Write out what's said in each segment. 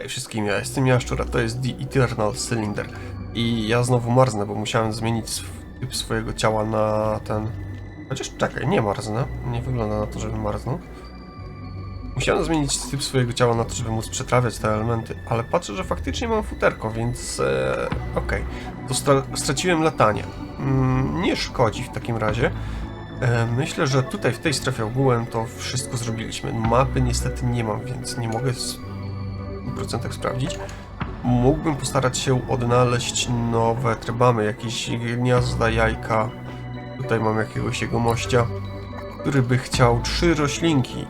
Hej wszystkim, ja jestem Jaszczur, a to jest The Eternal Cylinder. I ja znowu marznę, bo musiałem zmienić typ swojego ciała na ten... Chociaż czekaj, nie marznę. Nie wygląda na to, żebym marznął. Musiałem zmienić typ swojego ciała na to, żeby móc przetrawiać te elementy, ale patrzę, że faktycznie mam futerko, więc e, okej. To stra straciłem latanie. Mm, nie szkodzi w takim razie. E, myślę, że tutaj w tej strefie ogółem to wszystko zrobiliśmy. Mapy niestety nie mam, więc nie mogę 100% sprawdzić. Mógłbym postarać się odnaleźć nowe trybamy, jakieś gniazda, jajka. Tutaj mam jakiegoś jego mościa, który by chciał trzy roślinki.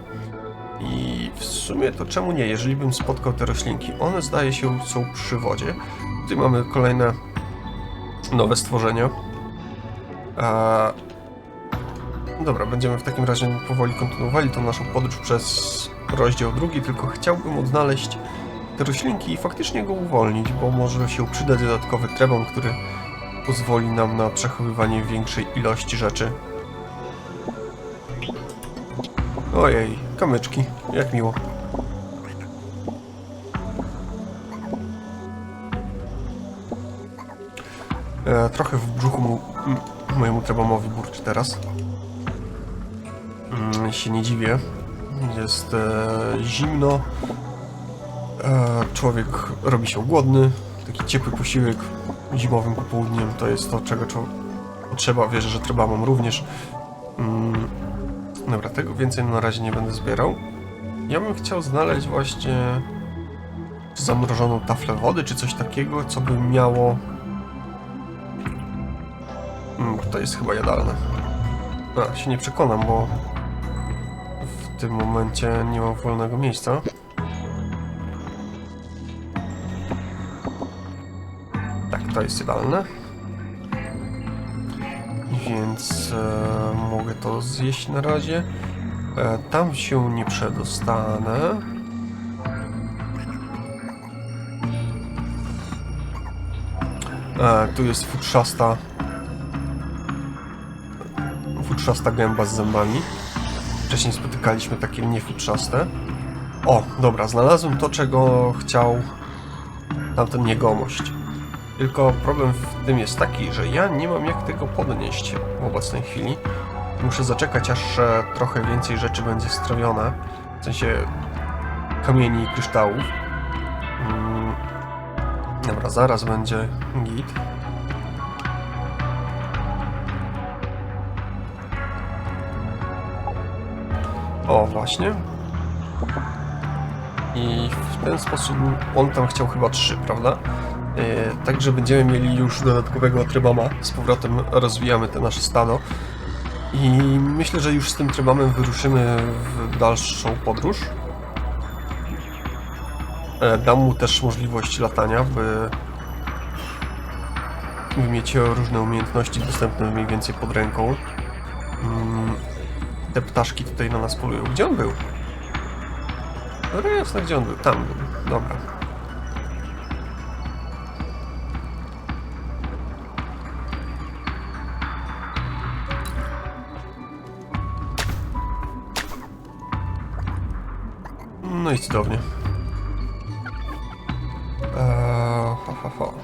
I w sumie to czemu nie, jeżeli bym spotkał te roślinki? One zdaje się są przy wodzie. Tutaj mamy kolejne nowe stworzenia. A... Dobra, będziemy w takim razie powoli kontynuowali tą naszą podróż przez rozdział drugi, tylko chciałbym odnaleźć te roślinki i faktycznie go uwolnić, bo może się przydać dodatkowy trebon, który pozwoli nam na przechowywanie większej ilości rzeczy. Ojej, kamyczki, jak miło. E, trochę w brzuchu mu, mojemu trebomowi burczy teraz. Mm, się nie dziwię. Jest e, zimno. Człowiek robi się głodny. Taki ciepły posiłek zimowym popołudniem to jest to, czego potrzeba. Wierzę, że trzeba mam również. Mm, dobra, tego więcej na razie nie będę zbierał. Ja bym chciał znaleźć właśnie zamrożoną taflę wody, czy coś takiego, co by miało... Mm, to jest chyba jadalne. A, się nie przekonam, bo w tym momencie nie mam wolnego miejsca. To jest jadalne. Więc e, mogę to zjeść na razie. E, tam się nie przedostanę. E, tu jest futrzasta futrzasta gęba z zębami. Wcześniej spotykaliśmy takie niefutrzaste. O, dobra, znalazłem to, czego chciał tamten niegomość. Tylko problem w tym jest taki, że ja nie mam jak tego podnieść w obecnej chwili. Muszę zaczekać, aż e, trochę więcej rzeczy będzie strawione. W sensie kamieni i kryształów. Mm. Dobra, zaraz będzie git. O, właśnie. I w ten sposób on tam chciał chyba trzy, prawda? Yy, Także będziemy mieli już dodatkowego trybama. Z powrotem rozwijamy te nasze stado. I myślę, że już z tym trybamem wyruszymy w dalszą podróż. E, Dam mu też możliwość latania, by, by mieć różne umiejętności dostępne mniej więcej pod ręką. Mm, Te ptaszki tutaj na nas polują. Gdzie on był? No jasne, gdzie on był? Tam był. Dobra. Cudownie. Eee, ho, ho, ho.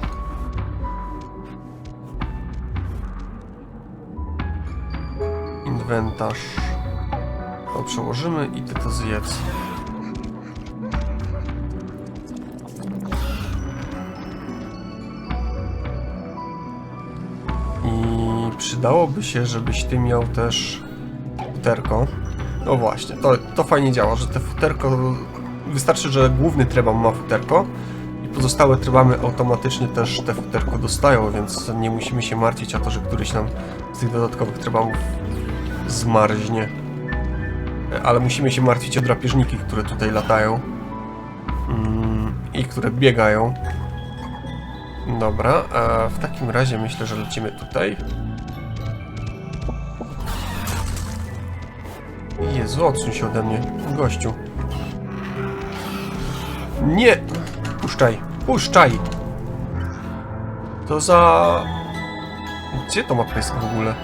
Inwentarz. To przełożymy i ty to zjedz. I przydałoby się, żebyś ty miał też futerko. No właśnie, to, to fajnie działa, że te futerko... Wystarczy, że główny trebam ma futerko i pozostałe trebamy automatycznie też te futerko dostają, więc nie musimy się martwić o to, że któryś nam z tych dodatkowych trebamów zmarznie. Ale musimy się martwić o drapieżniki, które tutaj latają mm, i które biegają. Dobra, a w takim razie myślę, że lecimy tutaj. Jezu, odsuń się ode mnie, gościu. Nie! Puszczaj, puszczaj! To za... Gdzie to mapa jest w ogóle?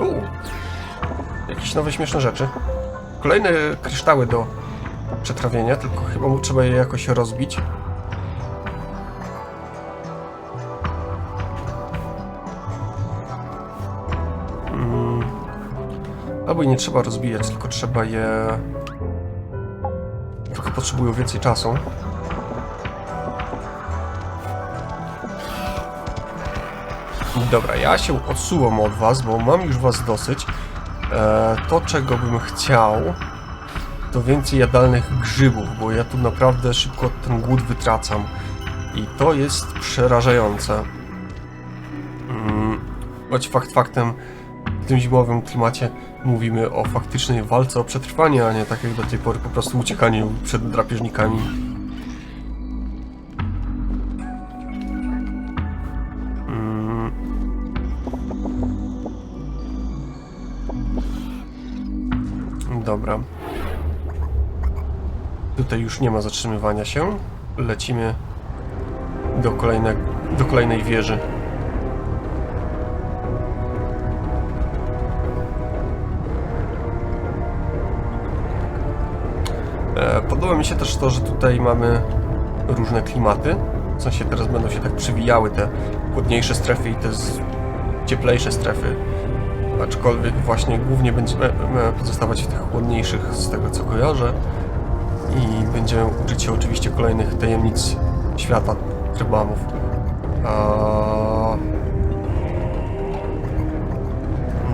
U. Jakieś nowe śmieszne rzeczy. kolejne kryształy do przetrawienia, tylko chyba mu trzeba je jakoś rozbić. I nie trzeba rozbijać, tylko trzeba je... Trochę potrzebują więcej czasu. Dobra, ja się odsuwam od was, bo mam już was dosyć. E, to, czego bym chciał, to więcej jadalnych grzybów, bo ja tu naprawdę szybko ten głód wytracam. I to jest przerażające. Mm, choć fakt faktem, w tym zimowym klimacie mówimy o faktycznej walce o przetrwanie, a nie tak jak do tej pory po prostu uciekaniu przed drapieżnikami. Mm. Dobra. Tutaj już nie ma zatrzymywania się. Lecimy do, kolejne, do kolejnej wieży. Się też to, że tutaj mamy różne klimaty. W sensie teraz będą się tak przywijały te chłodniejsze strefy i te cieplejsze strefy. Aczkolwiek właśnie głównie będziemy pozostawać w tych chłodniejszych z tego co kojarzę. I będziemy uczyć się oczywiście kolejnych tajemnic świata trybamów.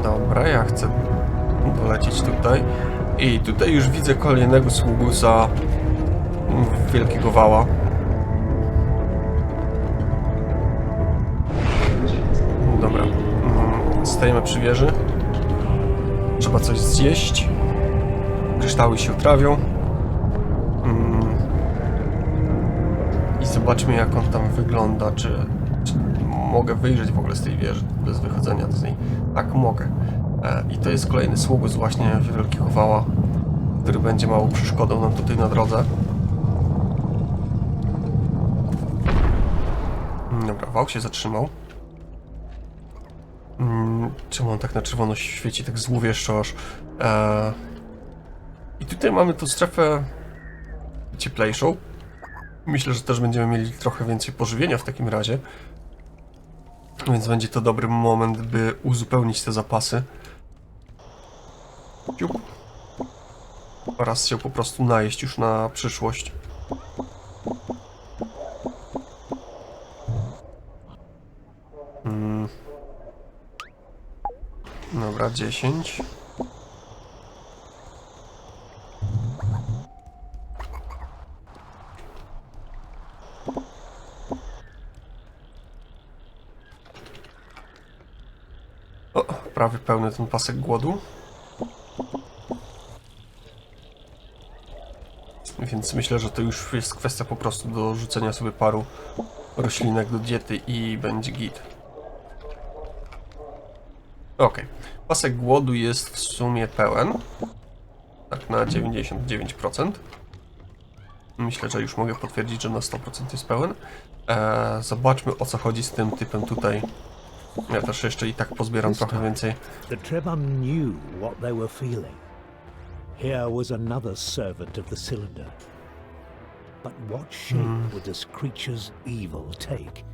Dobra, ja chcę dolecieć tutaj. I tutaj już widzę kolejnego sługusa Wielkiego Wała. Dobra. mm, Stajemy przy wieży. Trzeba coś zjeść. Kryształy się trawią. Mm. I zobaczmy jak on tam wygląda, czy, czy mogę wyjrzeć w ogóle z tej wieży bez wychodzenia z niej. Tak, mogę. E, I to jest kolejny sługus właśnie Wielkiego Wała, który będzie małą przeszkodą nam tutaj na drodze. Mm, Dobra, wał się zatrzymał. Mm, Czemu on tak na czerwono świeci, tak złowieszczo aż? E, I tutaj mamy tą strefę cieplejszą. Myślę, że też będziemy mieli trochę więcej pożywienia w takim razie. Więc będzie to dobry moment, by uzupełnić te zapasy. Ciup. Oraz się po prostu najeść już na przyszłość. Dobra, 10. O, prawie pełny ten pasek głodu. Więc myślę, że to już jest kwestia po prostu do rzucenia sobie paru roślinek do diety i będzie git. Ok. Pasek głodu jest w sumie pełen. Tak na 99%. Myślę, że już mogę potwierdzić, że na 100% jest pełen. Eee, zobaczmy o co chodzi z tym typem tutaj. Ja też jeszcze i tak pozbieram trochę więcej. The Trebum knew what they were feeling. Here was another servant of the cylinder. But what shape would this creature's evil take?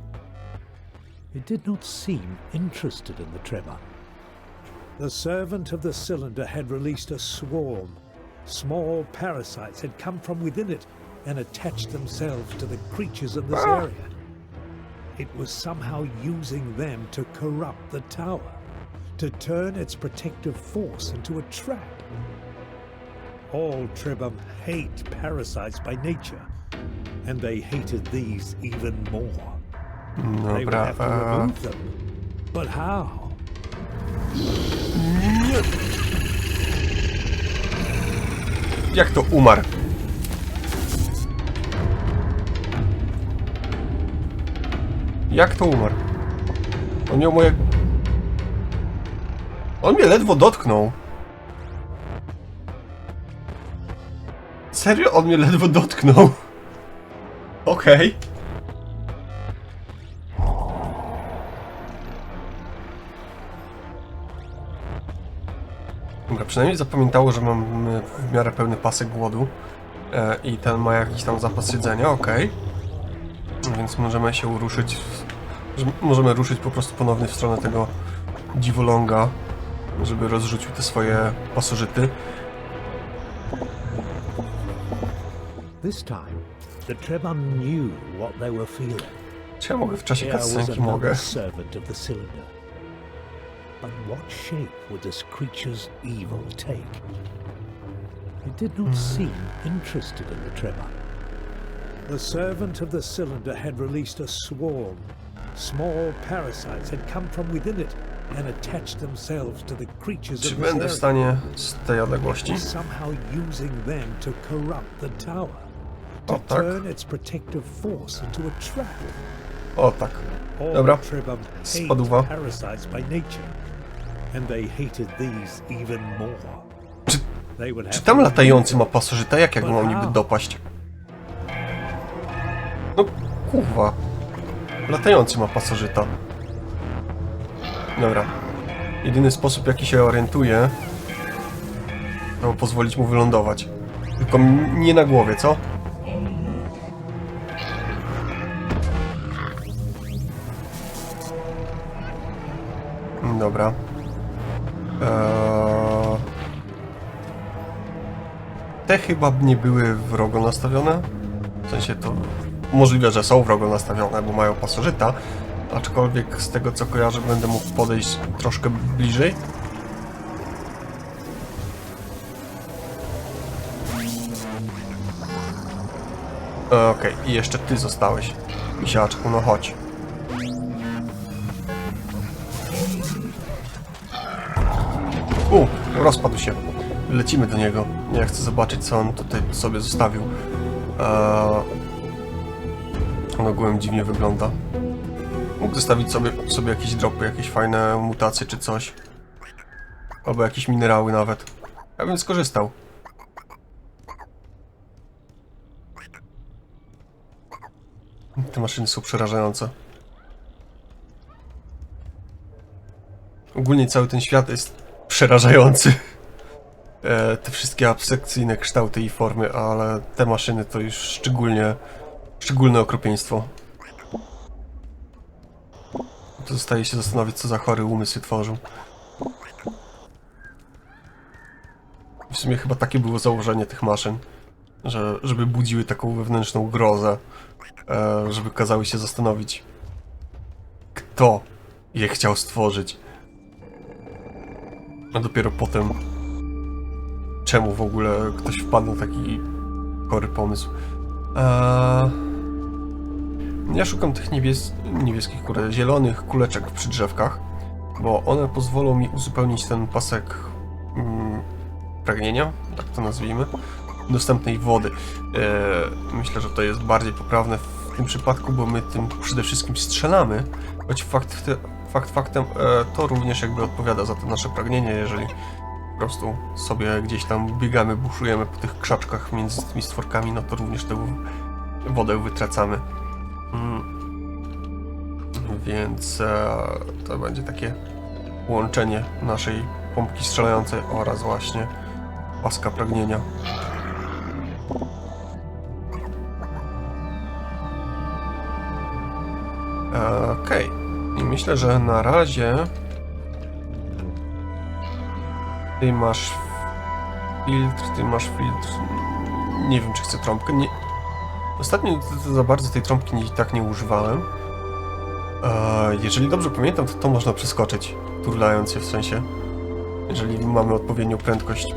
It did not seem interested in the Trebum. The servant of the cylinder had released a swarm. Small parasites had come from within it and attached themselves to the creatures in this area. It was somehow using them to corrupt the tower, to turn its protective force into a trap. All Trebum hate parasites by nature, and they hated these even more. Mm, they would have to uh, remove them. But how? Jak to umarł? Jak to umarł? On miał moje... On mnie ledwo dotknął. Serio? On mnie ledwo dotknął. Okej. Dobra, przynajmniej zapamiętało, że mam e, w miarę pełny pasek głodu e, i ten ma jakiś tam zapas jedzenia, okej. Więc możemy się ruszyć, możemy ruszyć po prostu ponownie w stronę tego dziwoląga, żeby rozrzucił te swoje pasożyty. This time, the Trebon knew what they were feeling. Czy ja mogę w czasie cutscenki? Mogę. servant of the cylinder. But what shape would this creature's evil take? It did not hmm. seem interested in the Trebon. The servant of the cylinder had released a swarm. Small parasites had come from within it and attached themselves to the creatures Czy of this będę w area, stanie z tej odległości? somehow using them to corrupt the tower, to O, tak. turn its protective force into a trap. O tak. All Dobra. Trebon Spadła. hate parasites by nature, and they hated these even more. Czy- They would Czy tam latający ma pasożyta? Jak ja go mam niby dopaść? No kurwa. Latający ma pasożyta. Dobra. Jedyny sposób jaki się orientuję to pozwolić mu wylądować. Tylko nie na głowie, co? Chyba nie były wrogo nastawione. W sensie to możliwe, że są wrogo nastawione, bo mają pasożyta. Aczkolwiek z tego co kojarzę będę mógł podejść troszkę bliżej. Okej, i jeszcze ty zostałeś. Misiaczku, no chodź. U, rozpadł się. Lecimy do niego. Ja chcę zobaczyć, co on tutaj sobie zostawił. Eee... On ogółem dziwnie wygląda. Mógł zostawić sobie, sobie jakieś dropy, jakieś fajne mutacje czy coś. Albo jakieś minerały nawet. Ja bym skorzystał. Te maszyny są przerażające. Ogólnie cały ten świat jest przerażający. E, te wszystkie abstrakcyjne kształty i formy, ale te maszyny to już szczególnie szczególne okropieństwo. To zostaje się zastanowić, co za chory umysły tworzą. W sumie chyba takie było założenie tych maszyn, że, żeby budziły taką wewnętrzną grozę, e, żeby kazały się zastanowić, kto je chciał stworzyć. A dopiero potem czemu w ogóle ktoś wpadł na taki chory pomysł. Eee... Ja szukam tych niebies... niebieskich, kurde, zielonych kuleczek przy drzewkach, bo one pozwolą mi uzupełnić ten pasek mm, pragnienia, tak to nazwijmy, dostępnej wody. Eee, myślę, że to jest bardziej poprawne w tym przypadku, bo my tym przede wszystkim strzelamy, choć fakt, fakt faktem e, to również jakby odpowiada za to nasze pragnienie, jeżeli prostu sobie gdzieś tam biegamy, buszujemy po tych krzaczkach między tymi stworkami, no to również tę wodę wytracamy. Mm. Więc e, to będzie takie łączenie naszej pompki strzelającej oraz właśnie paska pragnienia. E, Okej. I myślę, że na razie ty masz filtr, ty masz filtr. Nie wiem, czy chcę trąbkę. Nie... Ostatnio za bardzo tej trąbki nie, tak nie używałem. Jeżeli dobrze pamiętam, to to można przeskoczyć, turlając się w sensie. Jeżeli mamy odpowiednią prędkość.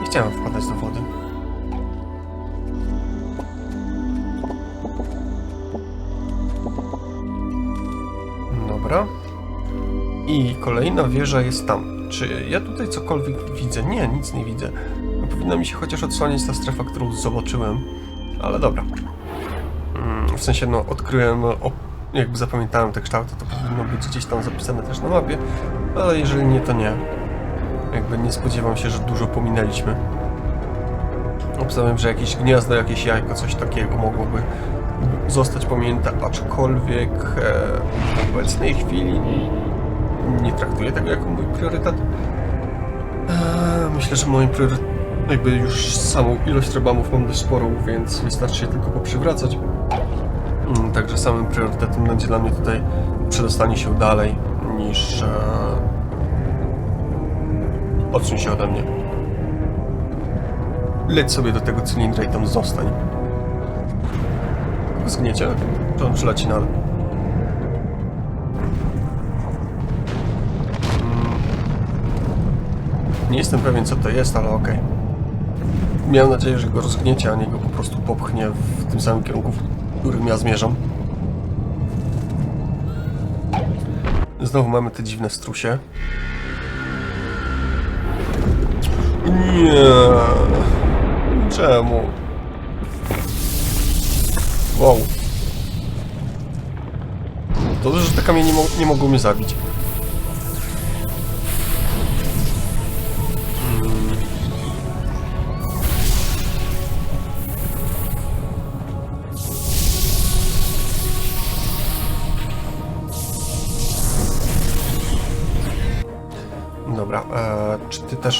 Nie chciałem wpadać do wody. Dobra. I kolejna wieża jest tam. Czy ja tutaj cokolwiek widzę? Nie, nic nie widzę. Powinna mi się chociaż odsłaniać ta strefa, którą zobaczyłem. Ale dobra. Mm, W sensie, no, odkryłem, jakby zapamiętałem te kształty, to powinno być gdzieś tam zapisane też na mapie. Ale jeżeli nie, to nie. Jakby nie spodziewam się, że dużo pominęliśmy. Obstawiam, że jakieś gniazdo, jakieś jajko, coś takiego mogłoby zostać pominięte, aczkolwiek e, w obecnej chwili nie traktuję tego jako mój priorytet. Eee, myślę, że moim priorytetem, jakby już samą ilość trebamów mam dość sporą, więc wystarczy się tylko poprzywracać. Mm, Także samym priorytetem będzie dla mnie tutaj przedostanie się dalej niż e, odsuń się ode mnie. Leć sobie do tego cylindra i tam zostań. Zgniecie, czy on przyleci Nie jestem pewien co to jest, ale okej. Miałem nadzieję, że go rozgniecie, a nie go po prostu popchnie w tym samym kierunku, w którym ja zmierzam. Znowu mamy te dziwne strusie. Nie. Czemu? Wow. Dobrze, że te kamienie nie, mo nie mogą mnie zabić.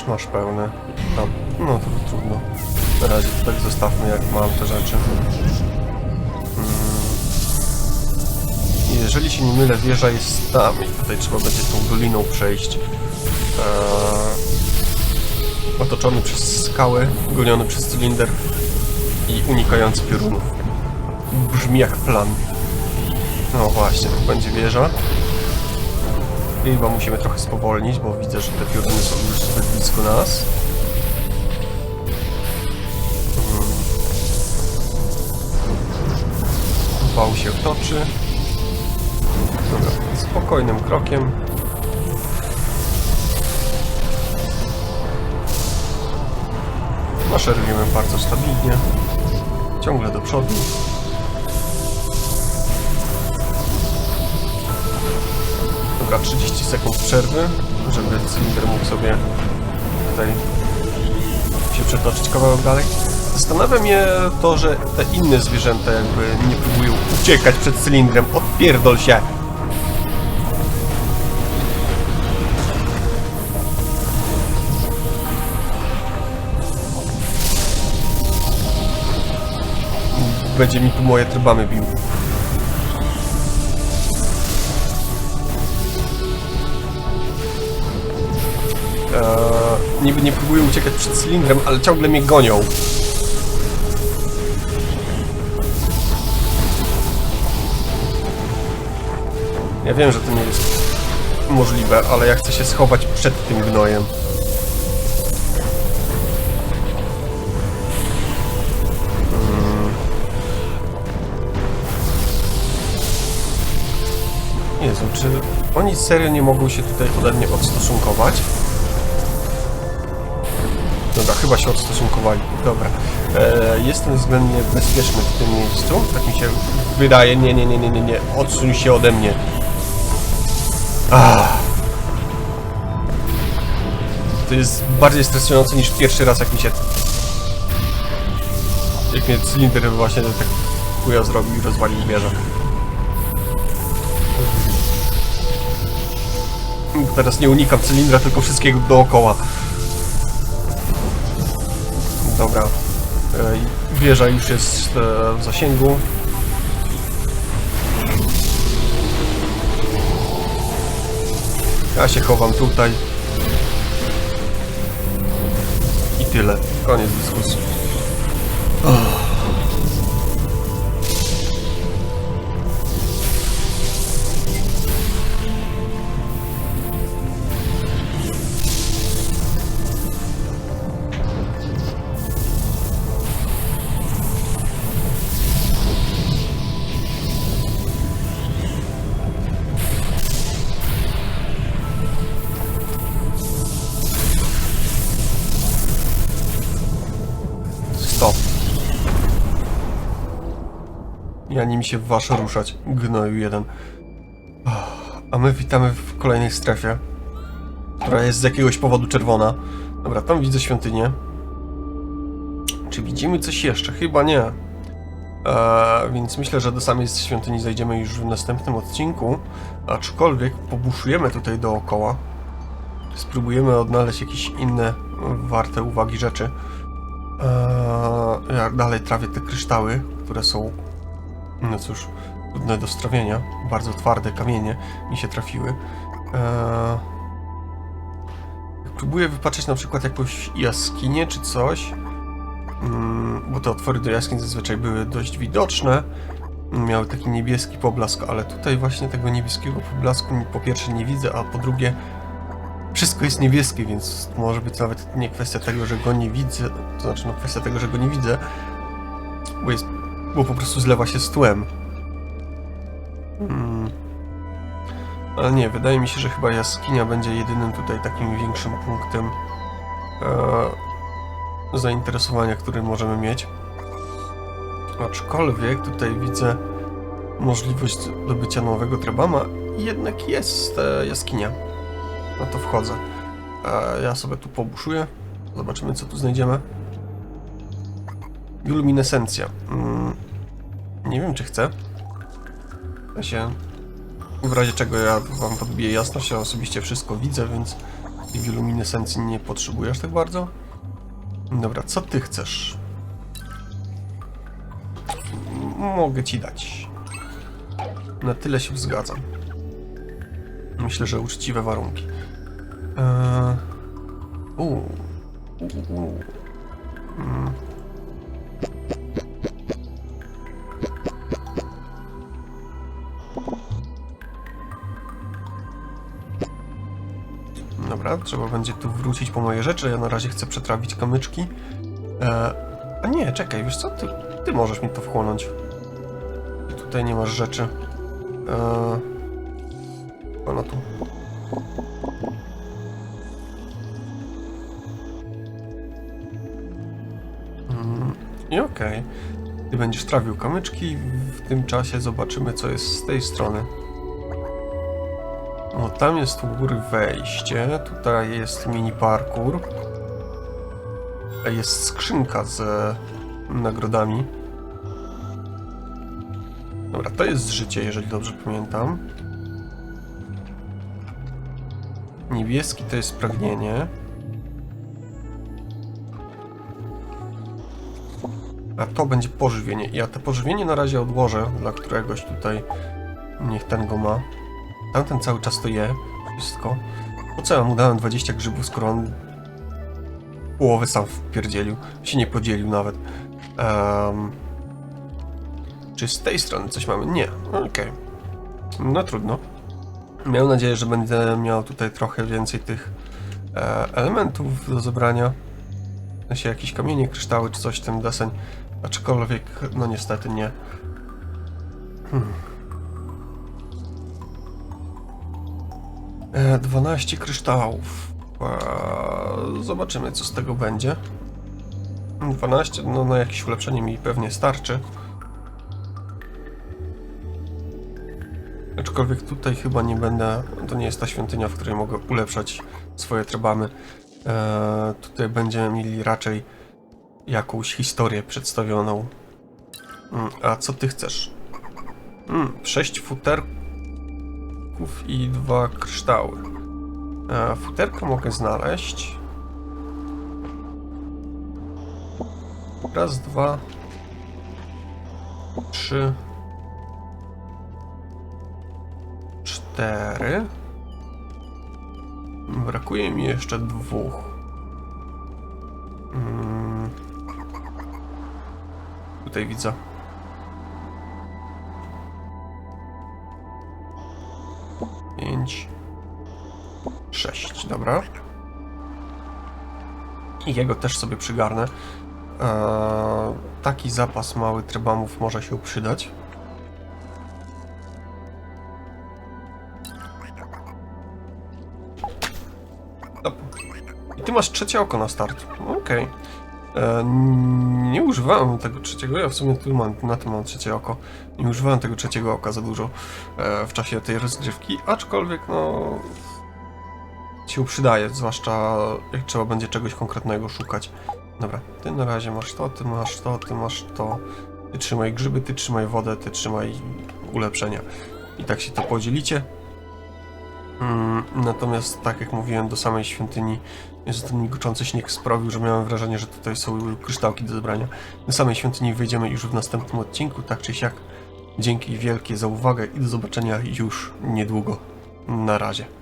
Masz pełne? No, no to trudno. Na razie tak zostawmy jak mam te rzeczy. Mm. Jeżeli się nie mylę, wieża jest tam i tutaj trzeba będzie tą doliną przejść. E, otoczony przez skały, goniony przez cylinder i unikający piorunów. Brzmi jak plan. No właśnie, będzie wieża. I Chyba musimy trochę spowolnić, bo widzę, że te pioruny są już zbyt blisko nas. Mm. Wał się toczy. Dobra, spokojnym krokiem. Maszerujemy bardzo stabilnie. Ciągle do przodu. Dobra, 30 sekund przerwy, żeby cylinder mógł sobie tutaj się przetoczyć kawałek dalej. Zastanawia mnie to, że te inne zwierzęta jakby nie próbują uciekać przed cylindrem. Odpierdol się! Będzie mi tu moje trybamy bił. Eee, niby nie próbuję uciekać przed cylindrem, ale ciągle mnie gonią. Ja wiem, że to nie jest możliwe, ale ja chcę się schować przed tym gnojem. Mm. Jezu, czy oni serio nie mogą się tutaj ode mnie odstosunkować? Dobra, chyba się odstosunkowali. Dobra. E, jestem względnie bezpieczny w tym miejscu. Tak mi się wydaje. Nie, nie, nie, nie, nie, nie. Odsuń się ode mnie. Ah. To jest bardziej stresujące niż pierwszy raz, jak mi się... Jak mnie cylinder właśnie tak chuja zrobił i rozwalił wieżę. Teraz nie unikam cylindra, tylko wszystkiego dookoła. Dobra. E, Wieża już jest e, w zasięgu. Ja się chowam tutaj. I tyle. Koniec dyskusji. Mi się wasze ruszać, gnoju jeden. A my witamy w kolejnej strefie, która jest z jakiegoś powodu czerwona. Dobra, tam widzę świątynię. Czy widzimy coś jeszcze? Chyba nie. Eee, więc myślę, że do samej świątyni zajdziemy już w następnym odcinku. Aczkolwiek pobuszujemy tutaj dookoła. spróbujemy odnaleźć jakieś inne warte uwagi rzeczy. Eee, ja dalej trawię te kryształy, które są, no cóż, trudne do strawienia. Bardzo twarde kamienie mi się trafiły. Eee, próbuję wypatrzeć na przykład jakąś jaskinię czy coś, mm, bo te otwory do jaskiń zazwyczaj były dość widoczne. Miały taki niebieski poblask, ale tutaj właśnie tego niebieskiego poblasku po pierwsze nie widzę, a po drugie wszystko jest niebieskie, więc może być nawet nie kwestia tego, że go nie widzę, to znaczy no kwestia tego, że go nie widzę, bo jest, bo po prostu zlewa się z tłem. Hmm. Ale nie, wydaje mi się, że chyba jaskinia będzie jedynym tutaj takim większym punktem e, zainteresowania, który możemy mieć. Aczkolwiek tutaj widzę możliwość zdobycia nowego trebama i jednak jest e, jaskinia. No to wchodzę. E, ja sobie tu pobuszuję. Zobaczymy, co tu znajdziemy. Luminescencja. Mm, nie wiem, czy chcę. Ja się... W razie czego ja wam podbiję jasność, ja osobiście wszystko widzę, więc tej luminescencji nie potrzebujesz tak bardzo. Dobra, co ty chcesz? Mogę ci dać. Na tyle się zgadzam. Myślę, że uczciwe warunki. Eee... Uuu, uuu. Mm. Dobra, trzeba będzie tu wrócić po moje rzeczy. Ja na razie chcę przetrawić kamyczki. Eee, a nie, czekaj, wiesz co? Ty, ty możesz mi to wchłonąć. Tutaj nie masz rzeczy. Eee, ona tu. Mm, I okej. Ty będziesz trawił kamyczki, w tym czasie zobaczymy, co jest z tej strony. Tam jest u góry wejście, tutaj jest mini parkour. Jest skrzynka z nagrodami. Dobra, to jest życie, jeżeli dobrze pamiętam. Niebieski to jest pragnienie. A to będzie pożywienie. Ja te pożywienie na razie odłożę dla któregoś tutaj. Niech ten go ma. Tamten cały czas to je. Wszystko. Po co ja mu dałem 20 grzybów, skoro on połowę sam wpierdzielił. Się nie podzielił nawet. Em, czy z tej strony coś mamy? Nie. Okej. No trudno. Miał nadzieję, że będę miał tutaj trochę więcej tych e, elementów do zebrania. W sensie jakieś kamienie, kryształy czy coś w tym deseń. Aczkolwiek, no niestety nie. Hmm. 12 kryształów. E, zobaczymy, co z tego będzie. 12, no na jakieś ulepszenie mi pewnie starczy. Aczkolwiek tutaj chyba nie będę. To nie jest ta świątynia, w której mogę ulepszać swoje trebamy. E, tutaj będziemy mieli raczej jakąś historię przedstawioną. Mm, a co ty chcesz? Mm, sześć i dwa kryształy. E, futerko mogę znaleźć. Raz, dwa, trzy, cztery. Brakuje mi jeszcze dwóch. Mm. Tutaj widzę. Dobra. I jego też sobie przygarnę. Eee, taki zapas mały trebamów może się przydać. I ty masz trzecie oko na start. Okej. E, Nie używałem tego trzeciego, ja w sumie tu mam, na tym mam trzecie oko. Nie używałem tego trzeciego oka za dużo e, w czasie tej rozgrywki, aczkolwiek no się przydaje, zwłaszcza jak trzeba będzie czegoś konkretnego szukać. Dobra, ty na razie masz to, ty masz to, ty masz to. Ty trzymaj grzyby, ty trzymaj wodę, ty trzymaj ulepszenia. I tak się to podzielicie. Mm, Natomiast, tak jak mówiłem, do samej świątyni jest ten migoczący śnieg sprawił, że miałem wrażenie, że tutaj są kryształki do zebrania. Do samej świątyni wejdziemy już w następnym odcinku, tak czy siak. Dzięki wielkie za uwagę i do zobaczenia już niedługo. Na razie.